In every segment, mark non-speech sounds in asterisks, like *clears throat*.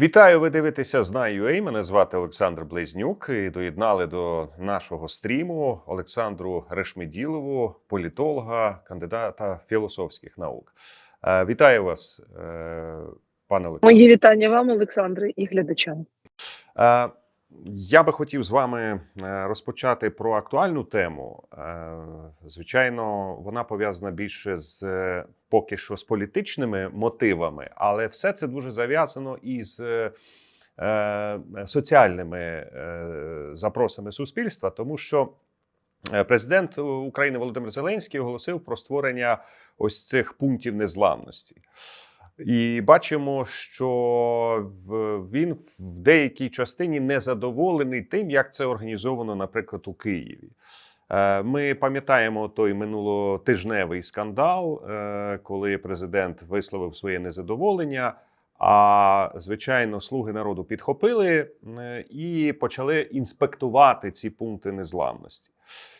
Вітаю, ви дивитеся Знаю.ua. Мене звати Олександр Близнюк. І доєднали до нашого стріму Олександру Решмеділову, політолога, кандидата філософських наук. Е, Вітаю вас, е, пане Олександре. Мої вітання вам, Олександре, і глядачам. Я би хотів з вами е, розпочати про актуальну тему. Е, Звичайно, вона пов'язана більше з е, поки що з політичними мотивами, але все це дуже зав'язано із соціальними запросами суспільства, тому що президент України Володимир Зеленський оголосив про створення ось цих пунктів незламності. І бачимо, що він в деякій частині не задоволений тим, як це організовано, наприклад, у Києві. Е, Ми пам'ятаємо той минулотижневий скандал, е, коли президент висловив своє незадоволення. А звичайно, слуги народу підхопили е, і почали інспектувати ці пункти незламності.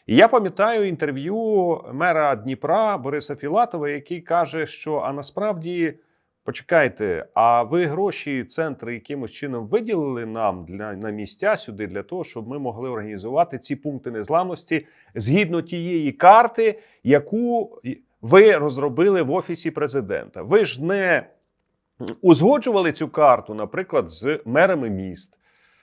І я пам'ятаю інтерв'ю мера Дніпра Бориса Філатова, який каже, що а насправді почекайте, а ви гроші центри якимось чином виділили нам для на місця сюди для того, щоб ми могли організувати ці пункти незламності згідно тієї карти, яку ви розробили в офісі президента. Ви ж не узгоджували цю карту, наприклад, з мерами міст,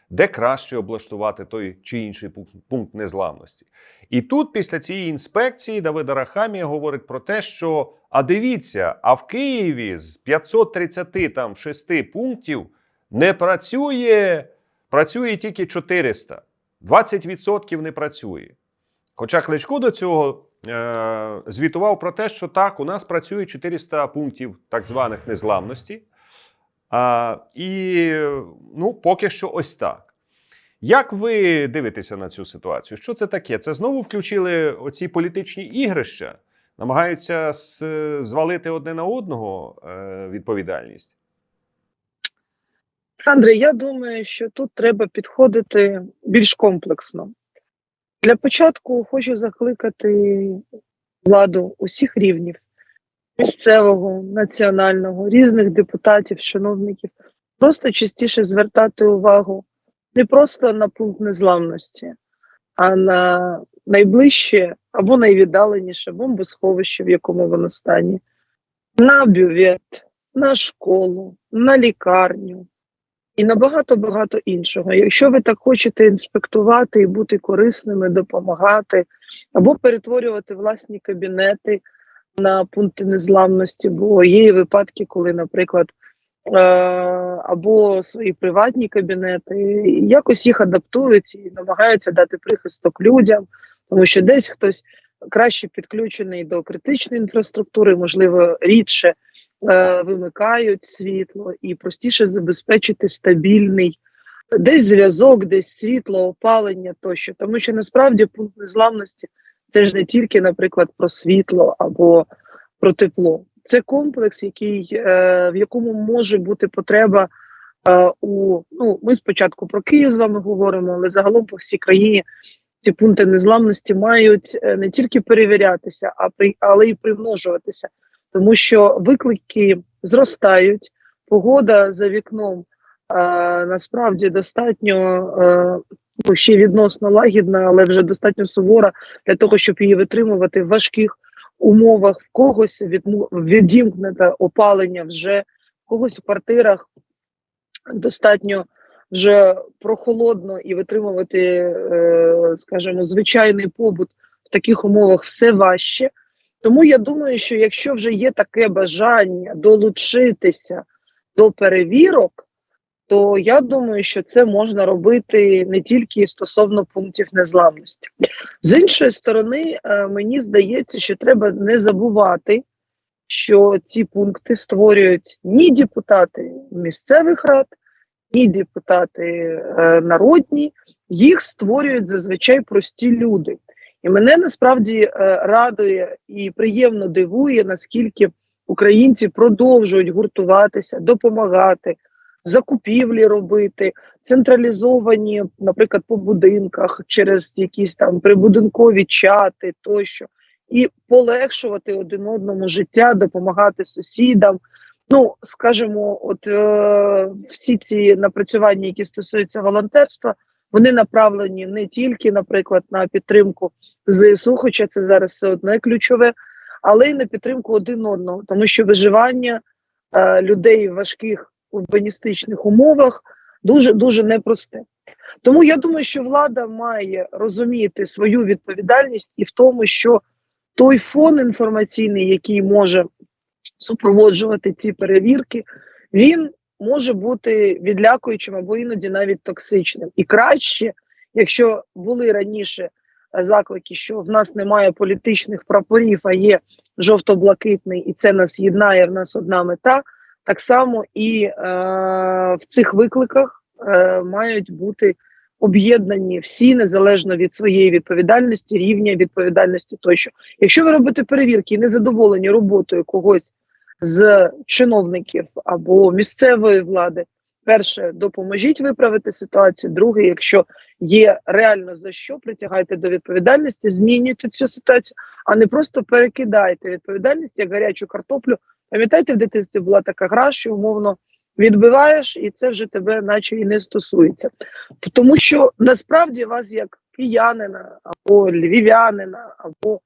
де краще облаштувати той чи інший пункт, незламності. І тут, після цієї інспекції, Давида Рахамія говорить про те, що а дивіться, а в Києві з 536 пунктів не працює, працює тільки 400. 20% не працює. Хоча Кличко до цього е, звітував про те, що так, у нас працює 400 пунктів так званих незламності. А, і ну, поки що ось так. Як ви дивитеся на цю ситуацію? Що це таке? Це знову включили оці політичні ігрища, намагаються звалити одне на одного е, відповідальність. Олександре, я думаю, що тут треба підходити більш комплексно. Для початку хочу закликати владу усіх рівнів місцевого, національного, різних депутатів, чиновників, просто частіше звертати увагу не просто на пункт незламності, а на найближче або найвіддаленіше бомбосховище, в якому воно стані, на бювет, на школу, на лікарню і на багато-багато іншого. Якщо ви так хочете інспектувати і бути корисними, допомагати, або перетворювати власні кабінети на пункти незламності, бо є випадки, коли, наприклад, е, або свої приватні кабінети, якось їх адаптують і намагаються дати прихисток людям, тому що десь хтось краще підключений до критичної інфраструктури, можливо, рідше е, вимикають світло і простіше забезпечити стабільний десь зв'язок, десь світло, опалення тощо. Тому що насправді пункт незламності це ж не тільки, наприклад, про світло або про тепло. Це комплекс, який, е, в якому може бути потреба е, у ну, ми спочатку про Київ з вами говоримо, але загалом по всій країні ці пункти незламності мають е, не тільки перевірятися, а але й примножуватися, тому що виклики зростають, погода за вікном е, насправді достатньо е, ну, ще відносно лагідна, але вже достатньо сувора для того, щоб її витримувати в важких умовах. В когось відімкнете опалення вже в когось в квартирах достатньо вже прохолодно і витримувати, е, скажімо, звичайний побут в таких умовах все важче. Тому я думаю, що якщо вже є таке бажання долучитися до перевірок, то я думаю, що це можна робити не тільки стосовно пунктів незламності. З іншої сторони, е, мені здається, що треба не забувати, що ці пункти створюють ні депутати місцевих рад, ні депутати е, народні, їх створюють зазвичай прості люди. І мене насправді е, радує і приємно дивує, наскільки українці продовжують гуртуватися, допомагати, закупівлі робити, централізовані, наприклад, по будинках через якісь там прибудинкові чати тощо, і полегшувати один одному життя, допомагати сусідам, Ну, скажімо, от е, всі ці напрацювання, які стосуються волонтерства, вони направлені не тільки, наприклад, на підтримку ЗСУ, хоча це зараз все одно ключове, але й на підтримку один одного, тому що виживання е, людей в важких урбаністичних умовах дуже дуже непросте. Тому я думаю, що влада має розуміти свою відповідальність і в тому, що той фон інформаційний, який може супроводжувати ці перевірки, він може бути відлякуючим або іноді навіть токсичним. І краще, якщо були раніше е, заклики, що в нас немає політичних прапорів, а є жовто-блакитний, і це нас єднає, в нас одна мета. Так само і е, в цих викликах е, мають бути об'єднані всі незалежно від своєї відповідальності, рівня відповідальності тощо. Якщо ви робите перевірки і не задоволені роботою когось з чиновників або місцевої влади, перше, допоможіть виправити ситуацію. Друге, якщо є реально за що, притягайте до відповідальності, змінюйте цю ситуацію, а не просто перекидайте відповідальність як гарячу картоплю. Пам'ятаєте, в дитинстві була така гра, що умовно відбиваєш, і це вже тебе, наче і не стосується. Тому що насправді вас як киянина або львів'янина, або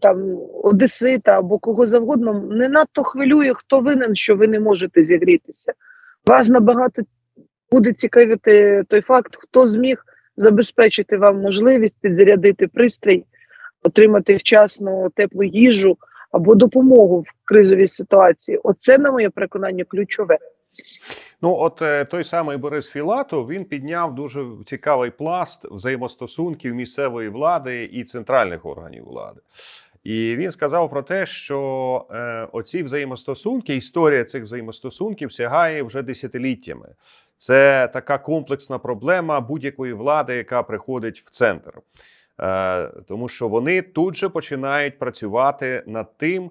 там одесита, або кого завгодно, не надто хвилює, хто винен, що ви не можете зігрітися. Вас набагато буде цікавити той факт, хто зміг забезпечити вам можливість підзарядити пристрій, отримати вчасно теплу їжу або допомогу в кризовій ситуації. Оце, на моє переконання, ключове. Ну, от е, той самий Борис Філатов він підняв дуже цікавий пласт взаємостосунків місцевої влади і центральних органів влади. І він сказав про те, що е, оці взаємостосунки, історія цих взаємостосунків сягає вже десятиліттями. Це така комплексна проблема будь-якої влади, яка приходить в центр. Е, тому що вони тут же починають працювати над тим,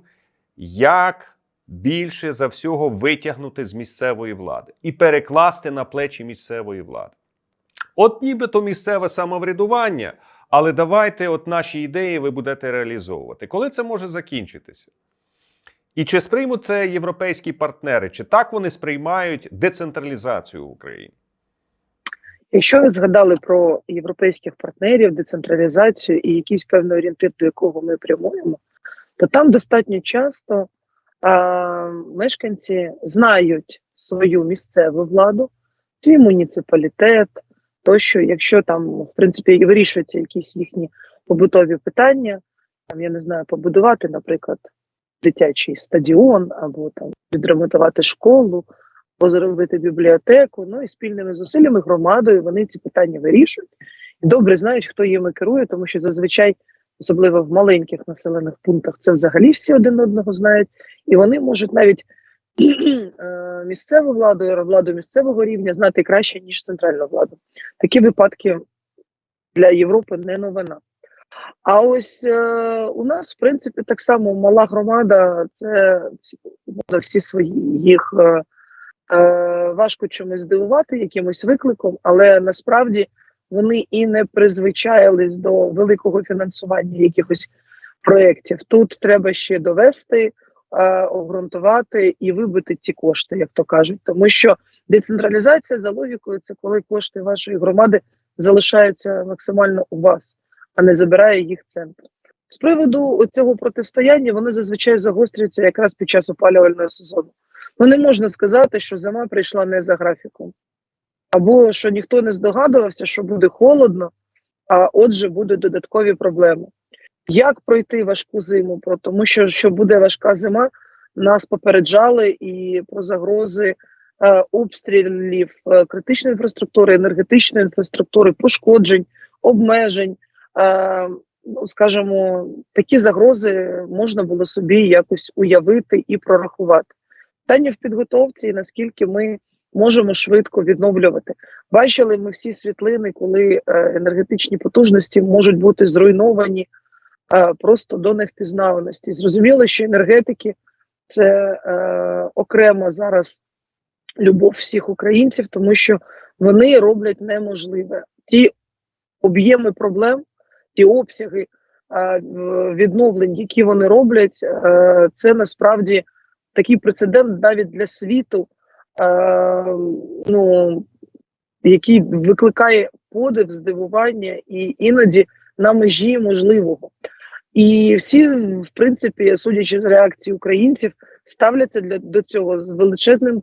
як більше за всього витягнути з місцевої влади і перекласти на плечі місцевої влади. От нібито місцеве самоврядування, але давайте от наші ідеї ви будете реалізовувати. Коли це може закінчитися? І чи сприймуть це європейські партнери? Чи так вони сприймають децентралізацію в Україні? Якщо ви згадали про європейських партнерів, децентралізацію і якийсь певний орієнтир, до якого ми прямуємо, то там достатньо часто а, мешканці знають свою місцеву владу, свій муніципалітет, тощо, якщо там, в принципі, вирішуються якісь їхні побутові питання, там я не знаю, побудувати, наприклад, дитячий стадіон або там відремонтувати школу або зробити бібліотеку. Ну і спільними зусиллями громадою вони ці питання вирішують і добре знають, хто їми керує, тому що зазвичай, особливо в маленьких населених пунктах, це взагалі всі один одного знають, і вони можуть навіть *clears throat* е, місцеву владу, владу місцевого рівня знати краще ніж центральну владу. Такі випадки для Європи не новина. А ось е, у нас, в принципі, так само мала громада, це всі- свої їх. Е, важко чомусь здивувати якимось викликом, але насправді вони і не призвичаїлись до великого фінансування якихось проєктів. Тут треба ще довести, е, обґрунтувати і вибити ці кошти, як то кажуть. Тому що децентралізація за логікою це коли кошти вашої громади залишаються максимально у вас, а не забирає їх центр. З приводу цього протистояння вони зазвичай загострюються якраз під час опалювального сезону. Ну не можна сказати, що зима прийшла не за графіком, або що ніхто не здогадувався, що буде холодно, а отже, будуть додаткові проблеми. Як пройти важку зиму? Про тому, що, що буде важка зима, нас попереджали і про загрози е, обстрілів е, критичної інфраструктури, енергетичної інфраструктури, пошкоджень, обмежень. Е, ну, скажімо, такі загрози можна було собі якось уявити і прорахувати. Питання в підготовці, наскільки ми можемо швидко відновлювати. Бачили ми всі світлини, коли е, енергетичні потужності можуть бути зруйновані е, просто до невпізнаваності. Зрозуміло, що енергетики це е, окремо зараз любов всіх українців, тому що вони роблять неможливе. Ті об'єми проблем, ті обсяги відновлень, які вони роблять, це насправді такий прецедент навіть для світу, е, ну, який викликає подив, здивування і іноді на межі можливого. І всі, в принципі, судячи з реакції українців, ставляться для до цього з величезним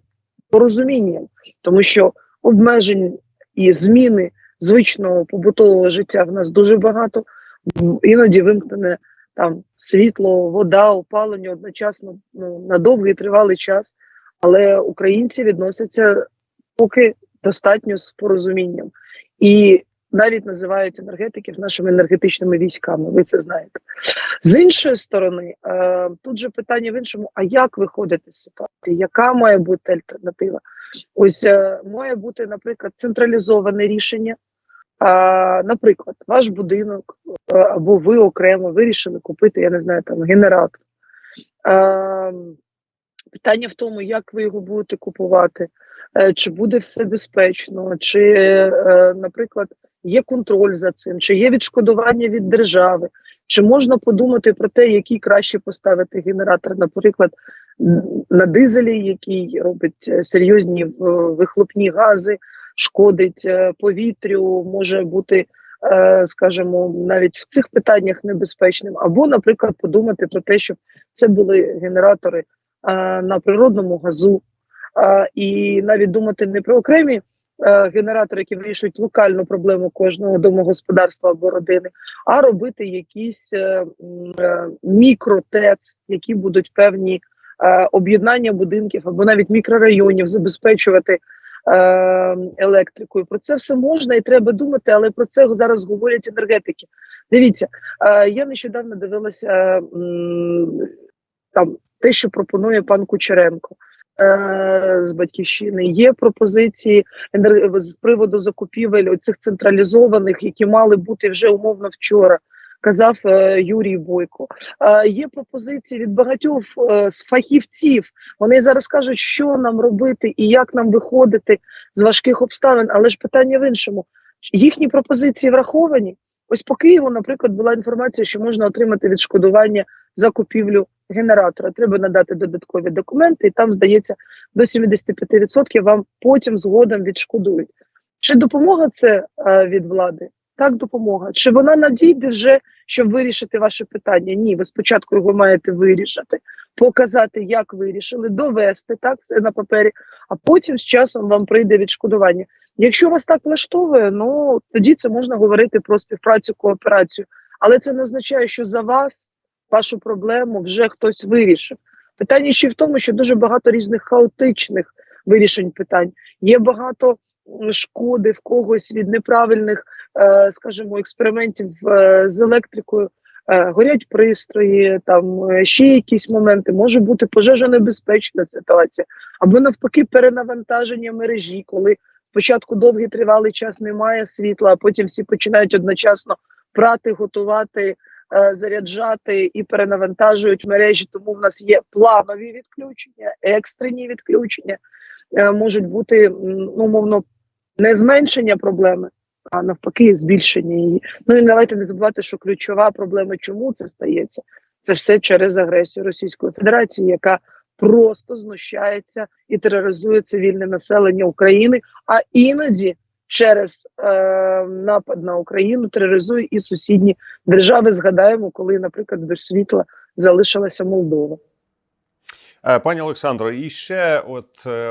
порозумінням, тому що обмежень і зміни звичного побутового життя в нас дуже багато. Іноді вимкнене там світло, вода, опалення одночасно ну, на довгий тривалий час. Але українці відносяться поки достатньо з порозумінням. І навіть називають енергетиків нашими енергетичними військами. Ви це знаєте. З іншої сторони, е, тут же питання в іншому: а як виходити з ситуації? Яка має бути альтернатива? Ось е, має бути, наприклад, централізоване рішення. Наприклад, ваш будинок е, або ви окремо вирішили купити, я не знаю, там генератор. Питання в тому, як ви його будете купувати, Е, чи буде все безпечно, чи, е, наприклад, є контроль за цим, чи є відшкодування від держави, чи можна подумати про те, який краще поставити генератор, наприклад, на дизелі, який робить серйозні вихлопні гази, шкодить е, повітрю, може бути, е, скажімо, навіть в цих питаннях небезпечним, або, наприклад, подумати про те, щоб це були генератори е, на природному газу, і навіть думати не про окремі. Генератори, які вирішують локальну проблему кожного домогосподарства або родини, а робити якісь мікротец, які будуть певні об'єднання будинків або навіть мікрорайонів забезпечувати електрикою. Про це все можна і треба думати, але про це зараз говорять енергетики. Дивіться, е, я нещодавно дивилася там те, що пропонує пан Кучеренко. е, З батьківщини є пропозиції з приводу закупівель цих централізованих, які мали бути вже умовно вчора. Казав е, Юрій Бойко. Е, є пропозиції від багатьох е, з фахівців. Вони зараз кажуть, що нам робити і як нам виходити з важких обставин. Але ж питання в іншому: їхні пропозиції враховані. Ось по Києву, наприклад, була інформація, що можна отримати відшкодування за купівлю генератора. Треба надати додаткові документи, і там здається до 75% вам потім згодом відшкодують. Чи допомога це від влади? Так, допомога. Чи вона надійде вже, щоб вирішити ваше питання? Ні, ви спочатку його маєте вирішити, показати, як вирішили, довести так все на папері, а потім з часом вам прийде відшкодування. Якщо вас так влаштовує, ну тоді це можна говорити про співпрацю, кооперацію. Але це не означає, що за вас вашу проблему вже хтось вирішив. Питання ще в тому, що дуже багато різних хаотичних вирішень питань. Є багато шкоди в когось від неправильних, скажімо, експериментів е, з електрикою. Е, горять пристрої, там е, ще якісь моменти, може бути пожежонебезпечна ситуація, або навпаки, перенавантаження мережі, коли спочатку довгий тривалий час немає світла, а потім всі починають одночасно прати, готувати, е, заряджати і перенавантажують мережі. Тому в нас є планові відключення, екстрені відключення, е, можуть бути ну, умовно не зменшення проблеми, а навпаки, збільшення її. Ну і давайте не забувати, що ключова проблема, чому це стається, це все через агресію Російської Федерації, яка просто знущається і тероризує цивільне населення України, а іноді через е, напад на Україну тероризує і сусідні держави. Згадаємо, коли, наприклад, без світла залишилася Молдова. Е, Пані Олександро, і ще от е,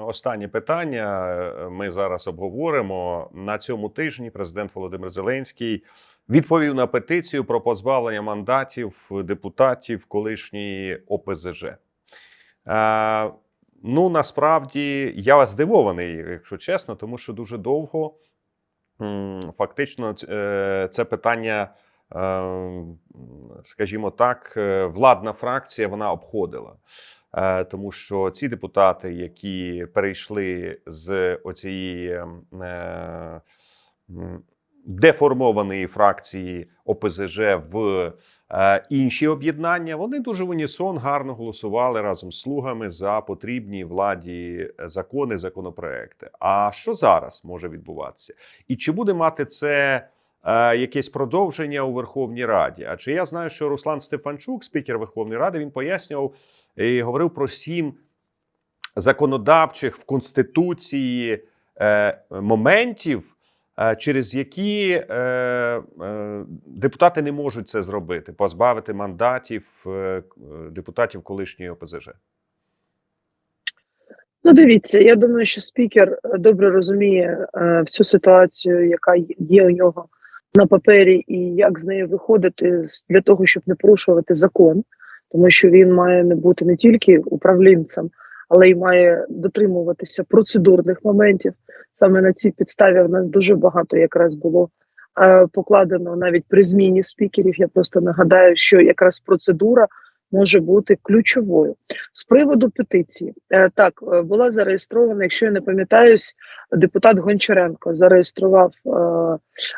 останнє питання. е, Ми зараз обговоримо на цьому тижні. Президент Володимир Зеленський відповів на петицію про позбавлення мандатів депутатів колишньої ОПЗЖ. Ну насправді я здивований, якщо чесно, тому що дуже довго фактично це питання. Е, Скажімо так, е, владна фракція вона обходила. Е, тому що ці депутати, які перейшли з оцієї е, деформованої фракції ОПЗЖ в інші об'єднання, вони дуже в унісон гарно голосували разом з слугами за потрібні владі закони, законопроекти. А що зараз може відбуватися? І чи буде мати це? Е, Якесь продовження у Верховній Раді. Адже я знаю, що Руслан Стефанчук, спікер Верховної Ради, він пояснював, і говорив про сім законодавчих в конституції е, моментів, е, через які депутати не можуть це зробити, позбавити мандатів депутатів колишньої ОПЗЖ. Ну, дивіться, я думаю, що спікер добре розуміє е, всю ситуацію, яка є у нього на папері, і як з нею виходити для того, щоб не порушувати закон, тому що він має не бути не тільки управлінцем, але й має дотримуватися процедурних моментів. Саме на цій підставі в нас дуже багато якраз було е, покладено навіть при зміні спікерів. Я просто нагадаю, що якраз процедура може бути ключовою. З приводу петиції, Е, так е, була зареєстрована, якщо я не пам'ятаюсь, депутат Гончаренко зареєстрував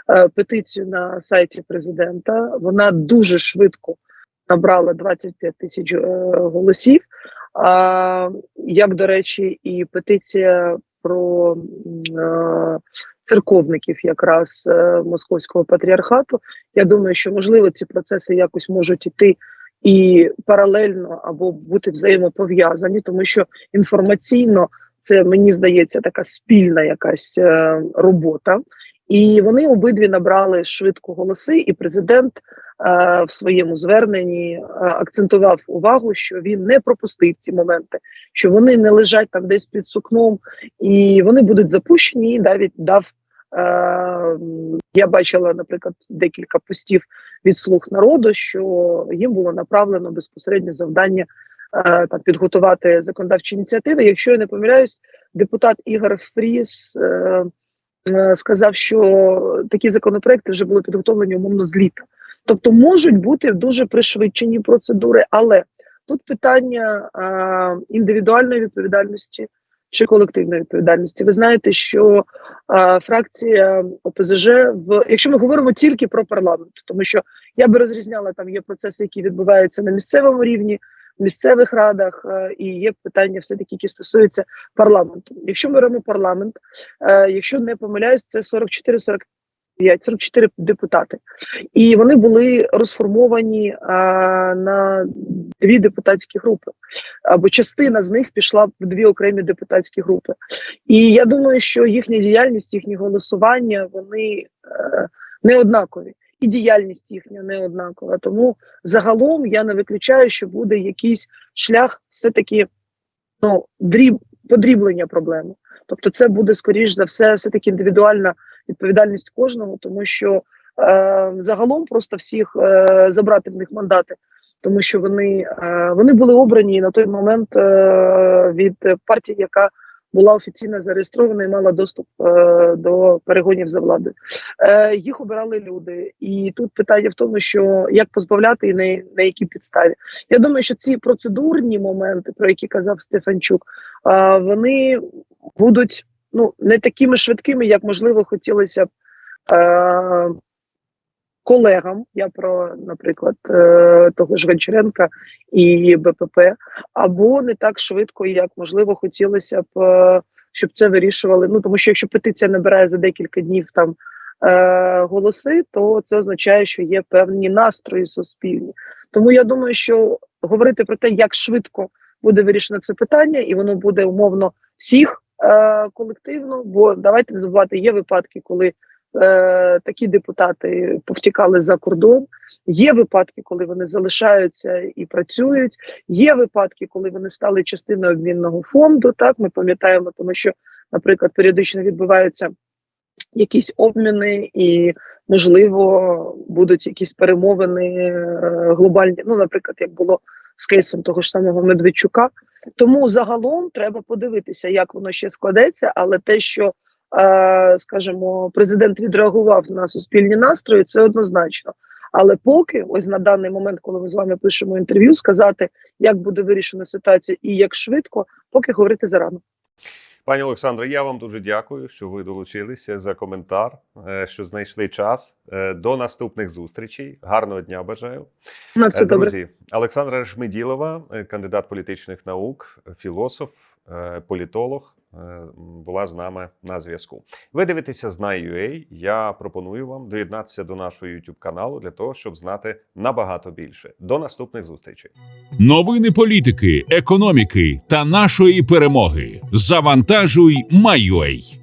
е, петицію на сайті президента. Вона дуже швидко набрала 25 тисяч голосів. А, як до речі, і петиція про церковників, якраз московського патріархату. Я думаю, що можливо ці процеси якось можуть іти і паралельно або бути взаємопов'язані, тому що інформаційно це мені здається така спільна якась е, робота. І вони обидві набрали швидко голоси, і президент е, в своєму зверненні е, акцентував увагу, що він не пропустив ці моменти, що вони не лежать там десь під сукном, і вони будуть запущені. І навіть дав я бачила, наприклад, декілька постів від слуг народу, що їм було направлено безпосередньо завдання е, там підготувати законодавчі ініціативи. Якщо я не помиляюсь, депутат Ігор Фріс е, е, сказав, що такі законопроекти вже були підготовлені умовно з літа. Тобто можуть бути дуже пришвидшені процедури, але тут питання е, індивідуальної відповідальності чи колективної відповідальності. Ви знаєте, що е, фракція ОПЗЖ в якщо ми говоримо тільки про парламент, тому що я би розрізняла там є процеси, які відбуваються на місцевому рівні, в місцевих радах, е, і є питання, все таки, які стосуються парламенту. Якщо ми беремо парламент, е, якщо не помиляюсь, це 44-45, 44 депутати, і вони були розформовані е, на дві депутатські групи, або частина з них пішла в дві окремі депутатські групи. І я думаю, що їхня діяльність, їхні голосування, вони е, не однакові. І діяльність їхня не однакова. Тому загалом я не виключаю, що буде якийсь шлях все-таки ну, дріб, подріблення проблеми. Тобто, це буде скоріш за все, все таки індивідуальна відповідальність кожного, тому що е, загалом просто всіх е, забрати в них мандати, тому що вони, е, вони були обрані на той момент е, від партії, яка була офіційно зареєстрована і мала доступ е, до перегонів за владою. Е, їх обирали люди, і тут питання в тому, що як позбавляти і на, на якій підставі. Я думаю, що ці процедурні моменти, про які казав Стефанчук, е, вони будуть ну не такими швидкими, як можливо хотілося б. Е, Колегам, я про, наприклад, е, того ж Гончаренка і БПП, або не так швидко, як можливо хотілося б, е, щоб це вирішували. Ну тому що якщо петиція набирає за декілька днів там е, голоси, то це означає, що є певні настрої суспільні. Тому я думаю, що говорити про те, як швидко буде вирішено це питання, і воно буде умовно всіх колективно. Бо давайте не забувати, є випадки, коли. Е, такі депутати повтікали за кордон. Є випадки, коли вони залишаються і працюють. Є випадки, коли вони стали частиною обмінного фонду. Так ми пам'ятаємо, тому що, наприклад, періодично відбуваються якісь обміни, і можливо будуть якісь перемовини е, глобальні. Ну, наприклад, як було з кейсом того ж самого Медведчука. Тому загалом треба подивитися, як воно ще складеться, але те, що е, скажімо, президент відреагував на суспільні настрої, це однозначно. Але поки, ось на даний момент, коли ми з вами пишемо інтерв'ю, сказати, як буде вирішена ситуація і як швидко, поки говорити зарано. Пані Олександро, я вам дуже дякую, що ви долучилися за коментар, е, що знайшли час. Е, До наступних зустрічей. Гарного дня бажаю. Е, добре. Олександра Шмиділова, е, кандидат політичних наук, філософ, політолог, е, була з нами на зв'язку. Ви дивитеся Знай.ua. Я пропоную вам доєднатися до нашого YouTube каналу для того, щоб знати набагато більше. До наступних зустрічей. Новини політики, економіки та нашої перемоги. Завантажуй, Майой.